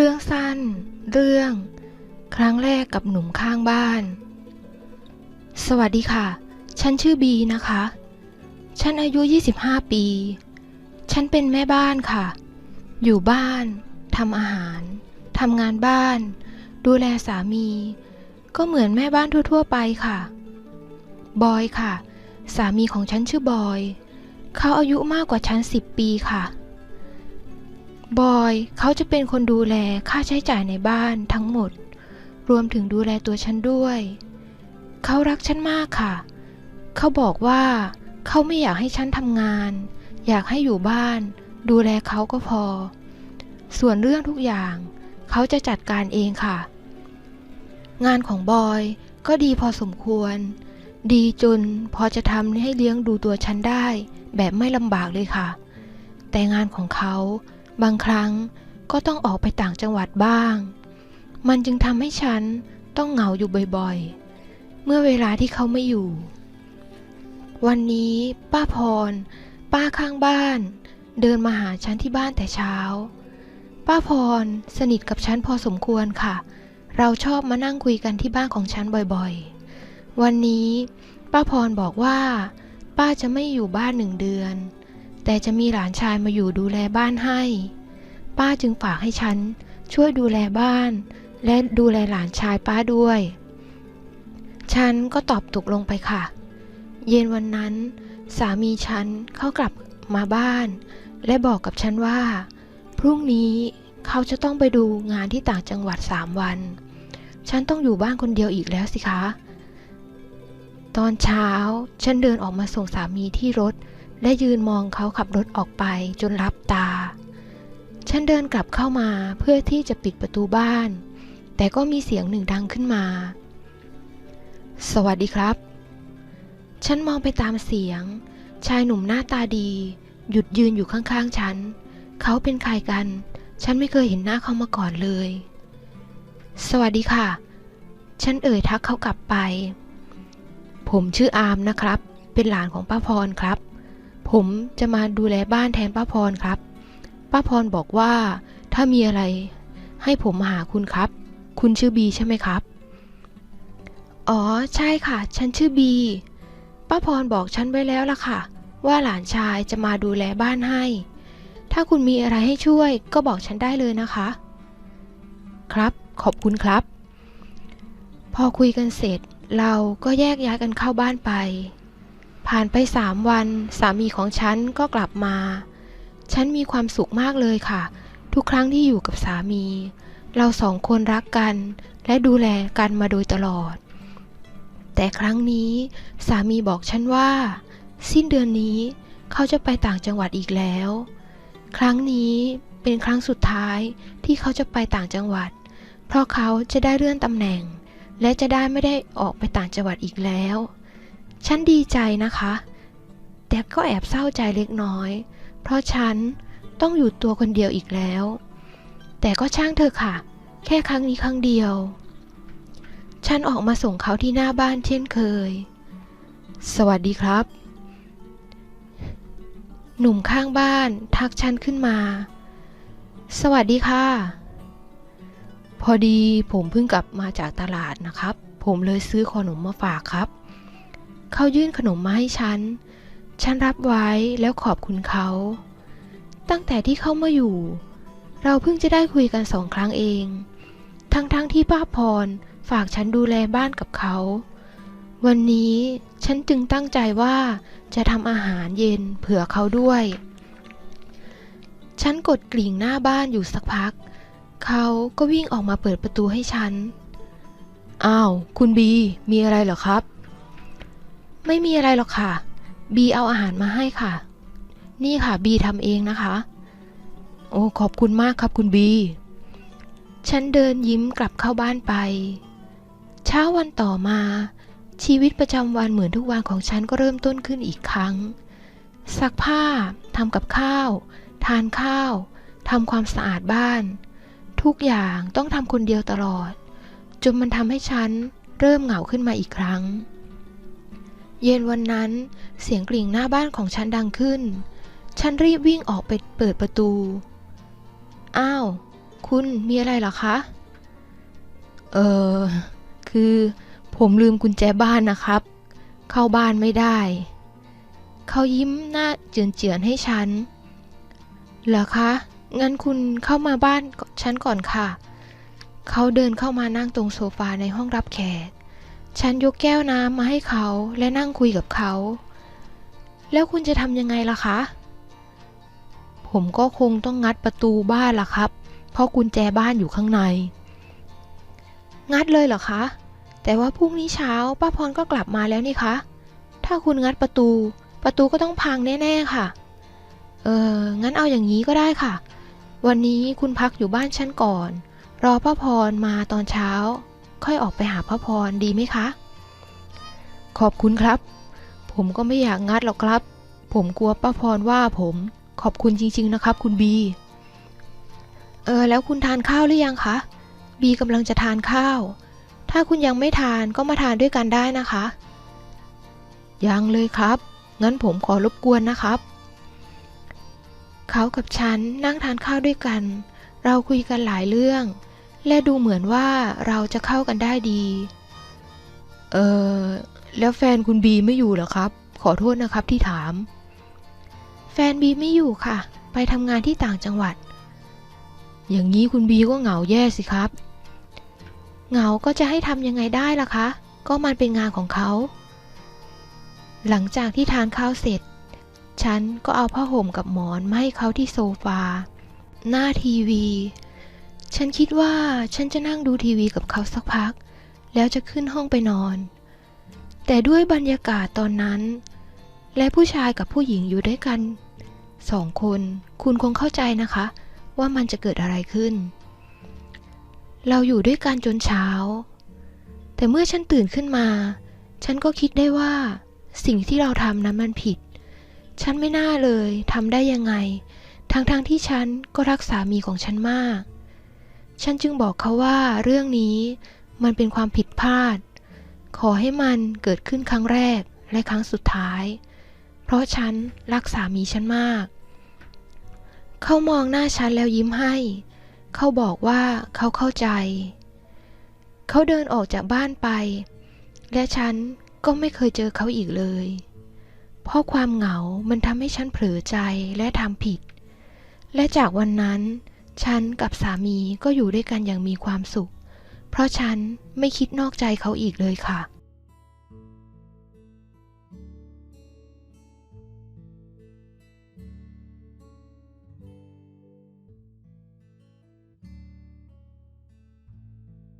เรื่องสั้น เรื่อง ครั้งแรกกับหนุ่มข้างบ้าน สวัสดีค่ะ ฉันชื่อบีนะคะ ฉันอายุ 25 ปี ฉันเป็นแม่บ้านค่ะ อยู่บ้าน ทำอาหาร ทำงานบ้าน ดูแลสามี ก็เหมือนแม่บ้านทั่ว ๆ ไปค่ะ บอยค่ะ สามีของฉันชื่อบอย เขาอายุมากกว่าฉัน 10 ปีค่ะ บอยเขาจะเป็นคนดูแลค่าใช้จ่ายในบ้านทั้งหมด รวมถึงดูแลตัวฉันด้วย เขารักฉันมากค่ะ เขาบอกว่าเขาไม่อยากให้ฉันทำงาน อยากให้อยู่บ้าน ดูแลเขาก็พอ ส่วนเรื่องทุกอย่าง เขาจะจัดการเองค่ะ งานของบอยก็ดีพอสมควร ดีจนพอจะทำให้เลี้ยงดูตัวฉันได้ แบบไม่ลำบากเลยค่ะ แต่งานของเขา บางครั้งก็ต้องออกไปต่างจังหวัดบ้าง มันจึงทำให้ฉันต้องเหงาอยู่บ่อยๆ เมื่อเวลาที่เขาไม่อยู่ วันนี้ป้าพร ป้าข้างบ้าน เดินมาหาฉันที่บ้านแต่เช้า ป้าพรสนิทกับฉันพอสมควรค่ะ เราชอบมานั่งคุยกันที่บ้านของฉันบ่อยๆ วันนี้ป้าพรบอกว่า ป้าจะไม่อยู่บ้านหนึ่งเดือน แต่จะมีหลานชายมาอยู่ดูแลบ้านให้ ป้าจึงฝากให้ฉันช่วยดูแลบ้าน และดูแลหลานชายป้าด้วย ฉันก็ตอบตกลงไปค่ะ เย็นวันนั้น สามีฉันเข้ากลับมาบ้าน และบอกกับฉันว่า พรุ่งนี้เขาจะต้องไปดูงานที่ต่างจังหวัดสามวัน ฉันต้องอยู่บ้านคนเดียวอีกแล้วสิคะ ตอนเช้าฉันเดินออกมาส่งสามีที่รถ และยืนมองเขาขับรถออกไปจนลับตา ฉันเดินกลับเข้ามาเพื่อที่จะปิดประตูบ้าน แต่ก็มีเสียงหนึ่งดังขึ้นมา สวัสดีครับ ฉันมองไปตามเสียง ชายหนุ่มหน้าตาดี หยุดยืนอยู่ข้างๆฉัน เขาเป็นใครกัน ฉันไม่เคยเห็นหน้าเขามาก่อนเลย สวัสดีค่ะ ฉันเอ่ยทักเขากลับไป ผมชื่ออามนะครับ เป็นหลานของป้าพรครับ ผมจะมาดูแลบ้านแทนป้าพรครับ ป้าพรบอกว่า ถ้ามีอะไร ให้ผมมาหาคุณครับ คุณชื่อบีใช่ไหมครับ อ๋อใช่ค่ะ ฉันชื่อบีป้าพรบอกฉันไว้แล้วล่ะค่ะ ว่าหลานชายจะมาดูแลบ้านให้ ถ้าคุณมีอะไรให้ช่วยก็บอกฉันได้เลยนะคะ ครับ ขอบคุณครับ พอคุยกันเสร็จเราก็แยกย้ายกันเข้าบ้านไป ผ่านไปสามวัน สามีของฉันก็กลับมา ฉันมีความสุขมากเลยค่ะ ทุกครั้งที่อยู่กับสามี เราสองคนรักกัน และดูแลกันมาโดยตลอด แต่ครั้งนี้สามีบอกฉันว่า สิ้นเดือนนี้เขาจะไปต่างจังหวัดอีกแล้ว ครั้งนี้เป็นครั้งสุดท้ายที่เขาจะไปต่างจังหวัด เพราะเขาจะได้เลื่อนตำแหน่ง และจะได้ไม่ได้ออกไปต่างจังหวัดอีกแล้ว ฉันดีใจนะคะ แต่ก็แอบเศร้าใจเล็กน้อย เพราะฉันต้องอยู่ตัวคนเดียวอีกแล้ว แต่ก็ช่างเถอค่ะ แค่ครั้งนี้ครั้งเดียว ฉันออกมาส่งเขาที่หน้าบ้านเช่นเคย สวัสดีครับ หนุ่มข้างบ้านทักฉันขึ้นมา สวัสดีค่ะ พอดีผมเพิ่งกลับมาจากตลาดนะครับ ผมเลยซื้อขนมมาฝากครับ เขายื่นขนมมาให้ฉัน ฉันรับไว้แล้วขอบคุณเขา ตั้งแต่ที่เขามาอยู่ เราเพิ่งจะได้คุยกันสองครั้งเอง ทั้งๆทที่ป้าพรฝากฉันดูแลบ้านกับเขา วันนี้ฉันจึงตั้งใจว่าจะทำอาหารเย็นเผื่อเขาด้วย ฉันกดกลิ่งหน้าบ้านอยู่สักพัก เขาก็วิ่งออกมาเปิดประตูให้ฉัน อ้าว คุณบี มีอะไรเหรอครับ ไม่มีอะไรหรอกค่ะ บีเอาอาหารมาให้ค่ะ นี่ค่ะบีทำเองนะคะ โอ้ขอบคุณมากครับคุณบี ฉันเดินยิ้มกลับเข้าบ้านไป เช้าวันต่อมา ชีวิตประจำวันเหมือนทุกวันของฉันก็เริ่มต้นขึ้นอีกครั้ง ซักผ้าทำกับข้าว ทานข้าวทำความสะอาดบ้าน ทุกอย่างต้องทำคนเดียวตลอด จนมันทำให้ฉันเริ่มเหงาขึ้นมาอีกครั้ง เย็นวันนั้นเสียงกริ่งหน้าบ้านของฉันดังขึ้น ฉันรีบวิ่งออกไปเปิดประตู อ้าว คุณมีอะไรหรอคะ เออ คือผมลืมกุญแจบ้านนะครับ เข้าบ้านไม่ได้ เขายิ้มหน้าเจือนๆให้ฉัน เหรอคะ งั้นคุณเข้ามาบ้านฉันก่อนค่ะ เขาเดินเข้ามานั่งตรงโซฟาในห้องรับแขก ฉันยกแก้วน้ำมาให้เขาและนั่งคุยกับเขา แล้วคุณจะทำยังไงล่ะคะ ผมก็คงต้องงัดประตูบ้านล่ะครับ เพราะกุญแจบ้านอยู่ข้างใน งัดเลยเหรอคะ แต่ว่าพรุ่งนี้เช้าป้าพรก็กลับมาแล้วนี่คะ ถ้าคุณงัดประตู ประตูก็ต้องพังแน่ๆค่ะ เออ งั้นเอาอย่างนี้ก็ได้ค่ะ วันนี้คุณพักอยู่บ้านฉันก่อน รอป้าพรมาตอนเช้า ค่อยออกไปหาป้าพรดีไหมคะ ขอบคุณครับ ผมก็ไม่อยากงัดหรอกครับ ผมกลัวป้าพรว่าผมขอบคุณจริง ๆ นะครับ คุณบี เออ แล้วคุณทานข้าวหรือยังคะ บีกำลังจะทานข้าว ถ้าคุณยังไม่ทานก็มาทานด้วยกันได้นะคะ ยังเลยครับ งั้นผมขอรบกวนนะครับ เขากับฉันนั่งทานข้าวด้วยกัน เราคุยกันหลายเรื่อง และดูเหมือนว่าเราจะเข้ากันได้ดี เออแล้วแฟนคุณบีไม่อยู่เหรอครับ ขอโทษนะครับที่ถาม แฟนบีไม่อยู่ค่ะ ไปทำงานที่ต่างจังหวัด อย่างนี้คุณบีก็เหงาแย่สิครับ เหงาก็จะให้ทำยังไงได้ล่ะคะ ก็มันเป็นงานของเขา หลังจากที่ทานข้าวเสร็จ ฉันก็เอาผ้าห่มกับหมอนมาให้เขาที่โซฟา หน้าทีวี ฉันคิดว่าฉันจะนั่งดูทีวีกับเขาสักพัก แล้วจะขึ้นห้องไปนอน แต่ด้วยบรรยากาศตอนนั้น และผู้ชายกับผู้หญิงอยู่ด้วยกันสองคน คุณคงเข้าใจนะคะ ว่ามันจะเกิดอะไรขึ้น เราอยู่ด้วยกันจนเช้า แต่เมื่อฉันตื่นขึ้นมา ฉันก็คิดได้ว่า สิ่งที่เราทำนั้นมันผิด ฉันไม่น่าเลยทำได้ยังไงทั้งๆทที่ฉันก็รักสามีของฉันมาก ฉันจึงบอกเขาว่าเรื่องนี้มันเป็นความผิดพลาด ขอให้มันเกิดขึ้นครั้งแรกและครั้งสุดท้าย เพราะฉันรักสามีฉันมาก เขามองหน้าฉันแล้วยิ้มให้ เขาบอกว่าเขาเข้าใจ เขาเดินออกจากบ้านไป และฉันก็ไม่เคยเจอเขาอีกเลย เพราะความเหงามันทำให้ฉันเผลอใจและทำผิด และจากวันนั้น ฉันกับสามีก็อยู่ด้วยกันอย่างมีความสุข เพราะฉันไม่คิดนอกใจเขาอีกเลยค่ะ